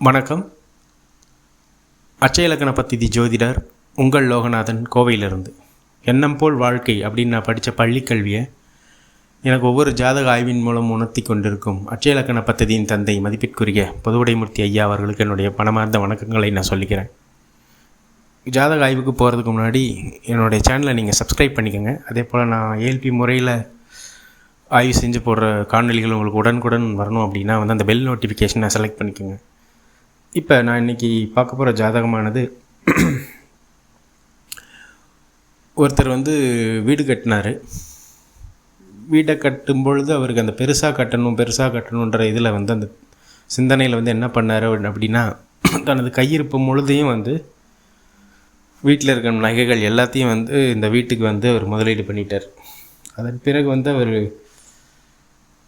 வணக்கம். அச்சயலக்கண பத்திதி ஜோதிடர் உங்கள் லோகநாதன் கோவையிலிருந்து. எண்ணம் போல் வாழ்க்கை அப்படின்னு நான் படித்த பள்ளிக்கல்வியை எனக்கு ஒவ்வொரு ஜாதக ஆய்வின் மூலம் உணர்த்தி கொண்டிருக்கும் அச்சயலக்கண பத்ததியின் தந்தை மதிப்பிற்குரிய பொதுவுடைமூர்த்தி ஐயா அவர்களுக்கு என்னுடைய பணமார்ந்த வணக்கங்களை நான் சொல்லிக்கிறேன். ஜாதக ஆய்வுக்கு போகிறதுக்கு முன்னாடி என்னுடைய சேனலை நீங்கள் சப்ஸ்கிரைப் பண்ணிக்கோங்க. அதே போல் நான் ஏஎல்பி முறையில் ஆய்வு செஞ்சு போடுற காணொலிகள் உங்களுக்கு உடனுக்குடன் வரணும் அப்படின்னா வந்து அந்த பெல் நோட்டிஃபிகேஷனை செலக்ட் பண்ணிக்கோங்க. இப்போ நான் இன்றைக்கி பார்க்க போகிற ஜாதகமானது ஒருத்தர் வந்து வீடு கட்டினார். வீடை கட்டும் பொழுது அவருக்கு அந்த பெருசாக கட்டணும் பெருசாக கட்டணுன்ற இதில் வந்து அந்த சிந்தனையில் வந்து என்ன பண்ணார் அப்படின்னா தனது கையிருப்பு முழுதையும் வந்து வீட்டில் இருக்கிற நகைகள் எல்லாத்தையும் வந்து இந்த வீட்டுக்கு வந்து அவர் முதலீடு பண்ணிட்டார். அதன் பிறகு வந்து அவர்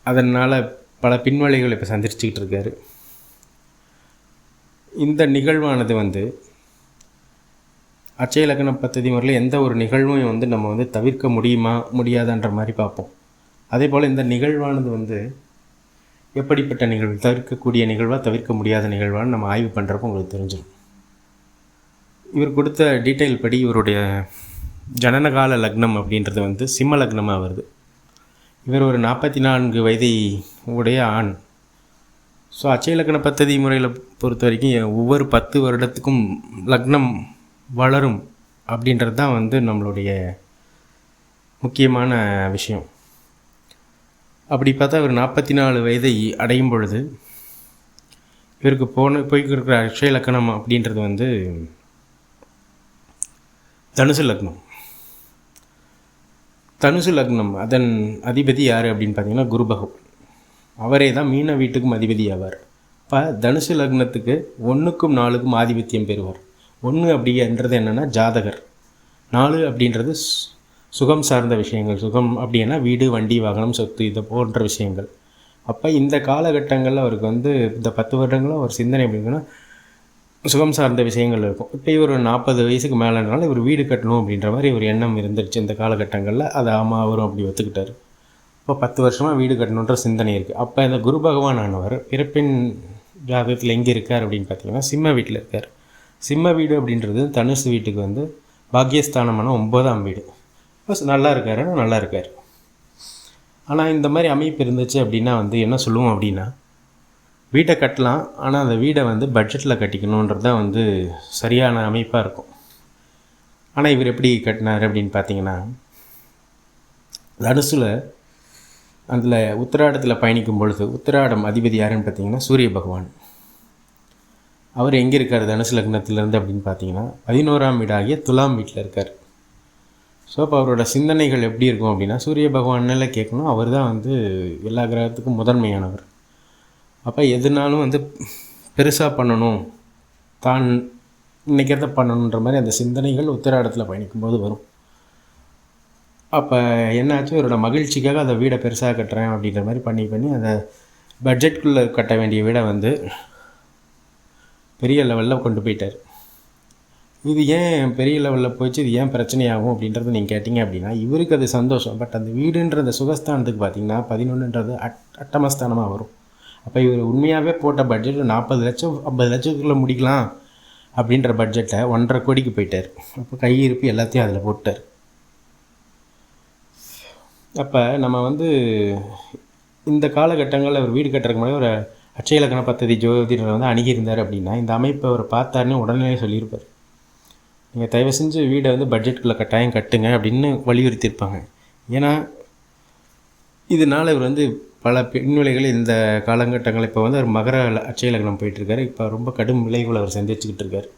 அதனால் பல பின்வழிகளை இப்போ சந்திச்சுக்கிட்டு இருக்காரு. இந்த நிகழ்வானது வந்து அச்சய இலக்கண பத்ததி முறையில் எந்த ஒரு நிகழ்வும் வந்து நம்ம வந்து தவிர்க்க முடியுமா முடியாதான்ற மாதிரி பார்ப்போம். அதே போல் இந்த நிகழ்வானது வந்து எப்படிப்பட்ட நிகழ்வு தவிர்க்கக்கூடிய நிகழ்வாக தவிர்க்க முடியாத நிகழ்வான்னு நம்ம ஆய்வு பண்ணுறப்போ உங்களுக்கு தெரிஞ்சிடும். இவர் கொடுத்த டீட்டெயில் படி இவருடைய ஜனனகால லக்னம் அப்படின்றது வந்து சிம்ம லக்னமாக வருது. இவர் ஒரு நாற்பத்தி நான்கு வயதை உடைய ஆண். ஸோ அச்சய லக்ன பத்ததி முறையில் பொறுத்த வரைக்கும் ஒவ்வொரு பத்து வருடத்துக்கும் லக்னம் வளரும் அப்படின்றது தான் வந்து நம்மளுடைய முக்கியமான விஷயம். அப்படி பார்த்தா இவர் நாற்பத்தி நாலு வயதை அடையும் பொழுது இவருக்கு போன போய்க்கு அக்ஷய லக்கணம் அப்படின்றது வந்து தனுசு லக்னம். தனுசு லக்னம் அதன் அதிபதி யார் அப்படின்னு பார்த்தீங்கன்னா குரு பகவான். அவரே தான் மீன வீட்டுக்கும் அதிபதி ஆவார் இப்போ தனுசு லக்னத்துக்கு ஒன்றுக்கும் நாலுக்கும் ஆதிபத்தியம் பெறுவார். ஒன்று அப்படின்றது என்னென்னா ஜாதகர். நாலு அப்படின்றது சு- சுகம் சார்ந்த விஷயங்கள். சுகம் அப்படின்னா வீடு வண்டி வாகனம் சொத்து இதை போன்ற விஷயங்கள். அப்போ இந்த காலகட்டங்களில் அவருக்கு வந்து இந்த பத்து வருடங்களும் ஒரு சிந்தனை அப்படின்னா சுகம் சார்ந்த விஷயங்கள் இருக்கும். இப்போ இவர் நாற்பது வயசுக்கு மேலேனால இவர் வீடு கட்டணும் அப்படின்ற மாதிரி ஒரு எண்ணம் இருந்துருச்சு இந்த காலகட்டங்களில். அது ஆமாம் அவரும் அப்படி ஒத்துக்கிட்டார். இப்போ பத்து வருஷமாக வீடு கட்டணுன்ற சிந்தனை இருக்குது அப்போ இந்த குரு பகவான் ஆனவர் பிறப்பின் ஜாதகத்தில் எங்கே இருக்கார் அப்படின்னு பார்த்தீங்கன்னா சிம்ம வீட்டில் இருக்கார். சிம்ம வீடு அப்படின்றது தனுசு வீட்டுக்கு வந்து பாக்கியஸ்தானமான ஒன்பதாம் வீடு. பஸ் நல்லா இருக்காருன்னா நல்லா இருக்கார். ஆனால் இந்த மாதிரி அமைப்பு இருந்துச்சு அப்படின்னா வந்து என்ன சொல்லுவோம் அப்படின்னா வீட்டை கட்டலாம் ஆனால் அந்த வீடை வந்து பட்ஜெட்டில் கட்டிக்கணுன்றது தான் வந்து சரியான அமைப்பாக இருக்கும். ஆனால் இவர் எப்படி கட்டினார் அப்படின்னு பார்த்தீங்கன்னா தனுசில் அதில் உத்திராடத்தில் பயணிக்கும் பொழுது உத்திராடம் அதிபதி யாருன்னு பார்த்தீங்கன்னா சூரிய பகவான். அவர் எங்கே இருக்கார்? தனுசு லக்னத்திலேருந்து அப்படின்னு பார்த்தீங்கன்னா பதினோராம் வீடாகிய துலாம் வீட்டில் இருக்கார். ஸோ அப்போ அவரோட சிந்தனைகள் எப்படி இருக்கும் அப்படின்னா சூரிய பகவானால கேட்கணும். அவர் தான் வந்து எல்லா கிரகத்துக்கும் முதன்மையானவர். அப்போ எதுனாலும் வந்து பெருசாக பண்ணணும். தான் நினைக்கிறத பண்ணணுன்ற மாதிரி அந்த சிந்தனைகள் உத்திராடத்தில் பயணிக்கும்போது வரும். அப்போ என்னாச்சு? இவரோட மகிழ்ச்சிக்காக அதை வீடை பெருசாக கட்டுறேன் அப்படின்ற மாதிரி பண்ணி பண்ணி அந்த பட்ஜெட்குள்ளே கட்ட வேண்டிய வீடை வந்து பெரிய லெவலில் கொண்டு போயிட்டார். இது ஏன் பெரிய லெவலில் போயிடுச்சு இது ஏன் பிரச்சனையாகும் அப்படின்றத நீங்கள் கேட்டிங்க அப்படின்னா இவருக்கு அது சந்தோஷம். பட் அந்த வீடுன்ற அந்த சுகஸ்தானத்துக்கு பார்த்தீங்கன்னா பதினொன்றுன்றது அட் அட்டமஸ்தானமாக வரும். அப்போ இவர் உண்மையாகவே போட்ட பட்ஜெட் நாற்பது லட்சம் ஐம்பது லட்சத்துக்குள்ளே முடிக்கலாம் அப்படின்ற பட்ஜெட்டை ஒன்றரை கோடிக்கு போயிட்டார். அப்போ கையிருப்பு எல்லாத்தையும் அதில் போட்டார். அப்போ நம்ம வந்து இந்த காலகட்டங்களில் அவர் வீடு கட்டுறதுக்கு முன்னாடி ஒரு அச்சயலக்கண பத்ததி ஜோதிடர் வந்து அணுகியிருந்தார் அப்படின்னா இந்த அமைப்பை அவர் பார்த்தாருன்னு உடனே சொல்லியிருப்பார். நீங்கள் தயவு செஞ்சு வீடை வந்து பட்ஜெட்டுக்குள்ளே கட்டாயம் கட்டுங்க அப்படின்னு வலியுறுத்தியிருப்பாங்க. ஏன்னா இதனால் இவர் வந்து பல பின்விளைகள் இந்த காலகட்டங்கள் இப்போ வந்து அவர் மகர அச்சயலக்கணம் போயிட்டுருக்காரு. இப்போ ரொம்ப கடும் விளைவுகளை அவர் சந்திச்சுக்கிட்டு இருக்கார்.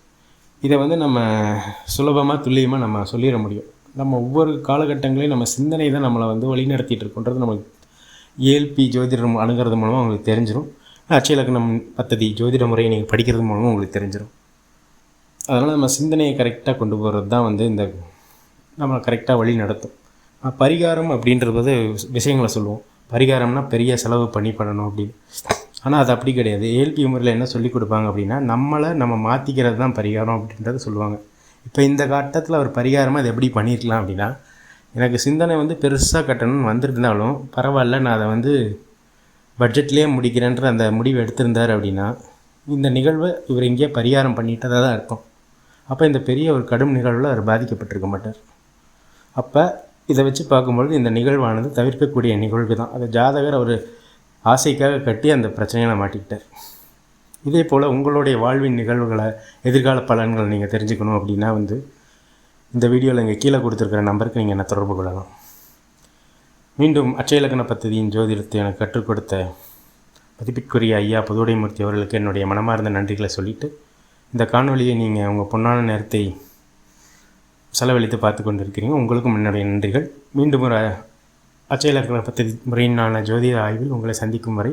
இதை வந்து நம்ம சுலபமாக துல்லியமாக நம்ம சொல்லிட முடியும். நம்ம ஒவ்வொரு காலகட்டங்களையும் நம்ம சிந்தனை தான் நம்மளை வந்து வழிநடத்திட்டு இருக்கோன்றது நம்மளுக்கு ஏல்பி ஜோதிடம் அணுகிறது மூலமாக உங்களுக்கு தெரிஞ்சிடும் அட்சய பத்ததி ஜோதிட முறையை நீங்கள் படிக்கிறது மூலமாக உங்களுக்கு தெரிஞ்சிடும் அதனால் நம்ம சிந்தனையை கரெக்டாக கொண்டு போகிறது தான் வந்து இந்த நம்மளை கரெக்டாக வழி நடத்தும் பரிகாரம் அப்படின்றது விஷயங்களை சொல்லுவோம். பரிகாரம்னா பெரிய செலவு பண்ணி பண்ணணும் அப்படின்னு. ஆனால் அது அப்படி கிடையாது. ஏல்பி முறையில் என்ன சொல்லிக் கொடுப்பாங்க அப்படின்னா நம்மளை நம்ம மாற்றிக்கிறது தான் பரிகாரம் அப்படின்றத சொல்லுவாங்க. இப்போ இந்த கட்டத்தில் அவர் பரிகாரமாக அதை எப்படி பண்ணியிருக்கலாம் அப்படின்னா எனக்கு சிந்தனை வந்து பெருசாக கட்டணும்னு வந்திருந்தாலும் பரவாயில்ல நான் அதை வந்து பட்ஜெட்லேயே முடிக்கிறேன்ற அந்த முடிவு எடுத்திருந்தார் அப்படின்னா இந்த நிகழ்வை இவர் இங்கே பரிகாரம் பண்ணிட்டதாக தான் அர்த்தம். அப்போ இந்த பெரிய ஒரு கடும் நிகழ்வில் அவர் பாதிக்கப்பட்டிருக்க மாட்டார். அப்போ இதை வச்சு பார்க்கும்பொழுது இந்த நிகழ்வானது தவிர்க்கக்கூடிய நிகழ்வு தான் அது ஜாதகர் அவர் ஆசைக்காக கட்டி அந்த பிரச்சனையில் மாட்டிக்கிட்டார். இதே போல் உங்களுடைய வாழ்வின் நிகழ்வுகளை எதிர்கால பலன்களை நீங்கள் தெரிஞ்சுக்கணும் அப்படின்னா வந்து இந்த வீடியோவில் இங்கே கீழே கொடுத்துருக்குற நம்பருக்கு நீங்கள் என்ன தொடர்பு கொள்ளலாம். மீண்டும் அச்சயலக்கண பத்ததியின் ஜோதிடத்தை எனக்கு கற்றுக் கொடுத்த மதிப்பிற்குரிய ஐயா புதுடைமூர்த்தி அவர்களுக்கு என்னுடைய மனமார்ந்த நன்றிகளை சொல்லிவிட்டு இந்த காணொலியை நீங்கள் உங்கள் பொன்னான நேரத்தை செலவழித்து பார்த்து கொண்டு இருக்கிறீங்க உங்களுக்கும் என்னுடைய நன்றிகள். மீண்டும் ஒரு அச்சயலக்கண பத்ததி முறையினான ஜோதிட ஆய்வில் உங்களை சந்திக்கும் வரை